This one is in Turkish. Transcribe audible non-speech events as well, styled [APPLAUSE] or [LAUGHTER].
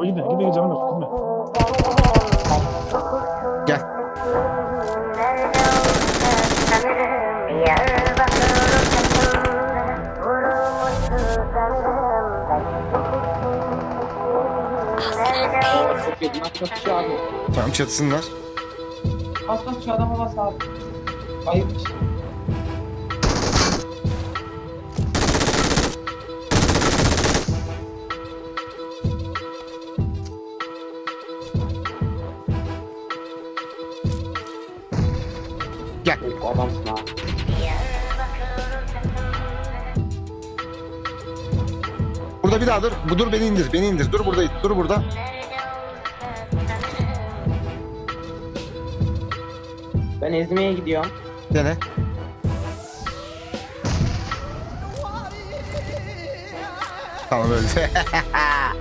Abi gidin gidin canım yok gitme. Gel. Çatışıyor abi. Tamam çatısınlar. Bas bas şu adama bas abi. Ayıp. Gel. Adamsın abi. Burada bir daha dur. Bu dur beni indir. Beni indir. Dur burada. Dur burada. Ben ezmeye gidiyorum. Dene. Tamam öyle. [LAUGHS]